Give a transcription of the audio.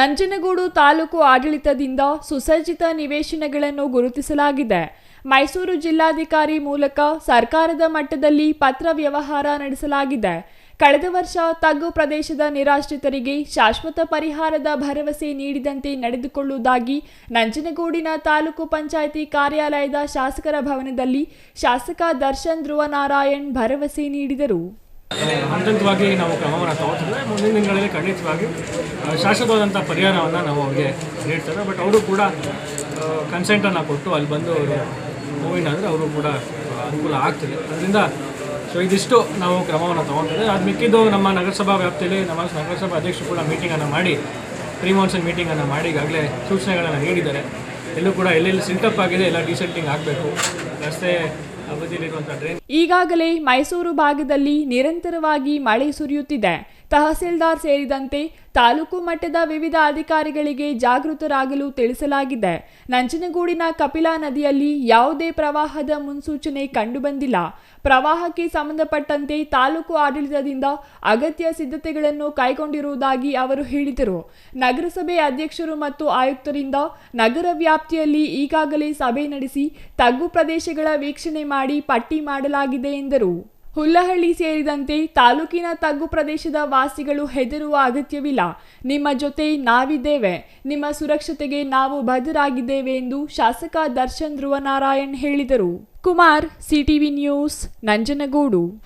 ನಂಜನಗೂಡು ತಾಲೂಕು ಆಡಳಿತದಿಂದ ಸುಸಜ್ಜಿತ ನಿವೇಶನಗಳನ್ನು ಗುರುತಿಸಲಾಗಿದೆ. ಮೈಸೂರು ಜಿಲ್ಲಾಧಿಕಾರಿ ಮೂಲಕ ಸರ್ಕಾರದ ಮಟ್ಟದಲ್ಲಿ ಪತ್ರ ವ್ಯವಹಾರ ನಡೆಸಲಾಗಿದೆ. ಕಳೆದ ವರ್ಷ ತಗ್ಗು ಪ್ರದೇಶದ ನಿರಾಶ್ರಿತರಿಗೆ ಶಾಶ್ವತ ಪರಿಹಾರದ ಭರವಸೆ ನೀಡಿದಂತೆ ನಡೆದುಕೊಳ್ಳುವುದಾಗಿ ನಂಜನಗೂಡಿನ ತಾಲೂಕು ಪಂಚಾಯಿತಿ ಕಾರ್ಯಾಲಯದ ಶಾಸಕರ ಭವನದಲ್ಲಿ ಶಾಸಕ ದರ್ಶನ್ ಧ್ರುವನಾರಾಯಣ್ ಭರವಸೆ ನೀಡಿದರು. ಹಂತವಾಗಿ ನಾವು ಕ್ರಮವನ್ನು ತಗೋತಿದ್ರೆ ಮುಂದಿನ ದಿನಗಳಲ್ಲಿ ಖಂಡಿತವಾಗಿ ಶಾಶ್ವತವಾದಂಥ ಪರಿಹಾರವನ್ನು ನಾವು ಅವ್ರಿಗೆ ನೀಡ್ತಾರೆ ಬಟ್ ಅವರು ಕೂಡ ಕನ್ಸೆಂಟನ್ನು ಕೊಟ್ಟು ಅಲ್ಲಿ ಬಂದು ಅವರು ಮೂವಿನ ಆದರೆ ಅವರು ಕೂಡ ಅನುಕೂಲ ಆಗ್ತದೆ. ಅದರಿಂದ ಸೊ ಇದಿಷ್ಟು ನಾವು ಕ್ರಮವನ್ನು ತೊಗೊತಿದ್ದೆ ಅದು ಮಿಕ್ಕಿದ್ದು ನಮ್ಮ ನಗರಸಭಾ ವ್ಯಾಪ್ತಿಯಲ್ಲಿ, ನಮ್ಮ ನಗರಸಭಾ ಅಧ್ಯಕ್ಷರು ಕೂಡ ಮೀಟಿಂಗನ್ನು ಮಾಡಿ ಪ್ರೀ ಮಾನ್ಸೂನ್ ಮೀಟಿಂಗನ್ನು ಮಾಡಿ ಈಗಾಗಲೇ ಸೂಚನೆಗಳನ್ನು ನೀಡಿದ್ದಾರೆ. ಎಲ್ಲೂ ಕೂಡ ಎಲ್ಲೆಲ್ಲಿ ಸಿಲ್ಟಪ್ ಆಗಿದೆ, ಎಲ್ಲ ಡಿಸೆಂಟಿಂಗ್ ಆಗಬೇಕು. ರಸ್ತೆ ಈಗಾಗಲೇ ಮೈಸೂರು ಭಾಗದಲ್ಲಿ ನಿರಂತರವಾಗಿ ಮಳೆ ಸುರಿಯುತ್ತಿದೆ. ತಹಸೀಲ್ದಾರ್ ಸೇರಿದಂತೆ ತಾಲೂಕು ಮಟ್ಟದ ವಿವಿಧ ಅಧಿಕಾರಿಗಳಿಗೆ ಜಾಗೃತರಾಗಲು ತಿಳಿಸಲಾಗಿದೆ. ನಂಜನಗೂಡಿನ ಕಪಿಲಾ ನದಿಯಲ್ಲಿ ಯಾವುದೇ ಪ್ರವಾಹದ ಮುನ್ಸೂಚನೆ ಕಂಡುಬಂದಿಲ್ಲ. ಪ್ರವಾಹಕ್ಕೆ ಸಂಬಂಧಪಟ್ಟಂತೆ ತಾಲೂಕು ಆಡಳಿತದಿಂದ ಅಗತ್ಯ ಸಿದ್ಧತೆಗಳನ್ನು ಕೈಗೊಂಡಿರುವುದಾಗಿ ಅವರು ಹೇಳಿದರು. ನಗರಸಭೆ ಅಧ್ಯಕ್ಷರು ಮತ್ತು ಆಯುಕ್ತರಿಂದ ನಗರ ವ್ಯಾಪ್ತಿಯಲ್ಲಿ ಈಗಾಗಲೇ ಸಭೆ ನಡೆಸಿ ತಗ್ಗು ಪ್ರದೇಶಗಳ ವೀಕ್ಷಣೆ ಮಾಡಿ ಪಟ್ಟಿ ಮಾಡಲಾಗಿದೆ ಎಂದರು. ಹುಲ್ಲಹಳ್ಳಿ ಸೇರಿದಂತೆ ತಾಲೂಕಿನ ತಗ್ಗು ಪ್ರದೇಶದ ವಾಸಿಗಳು ಹೆದರುವ ಅಗತ್ಯವಿಲ್ಲ. ನಿಮ್ಮ ಜೊತೆ ನಾವಿದ್ದೇವೆ. ನಿಮ್ಮ ಸುರಕ್ಷತೆಗೆ ನಾವು ಬದ್ಧರಾಗಿದ್ದೇವೆ ಎಂದು ಶಾಸಕ ದರ್ಶನ್ ಧ್ರುವನಾರಾಯಣ್ ಹೇಳಿದರು. Kumar, CTV news, Nanjangud.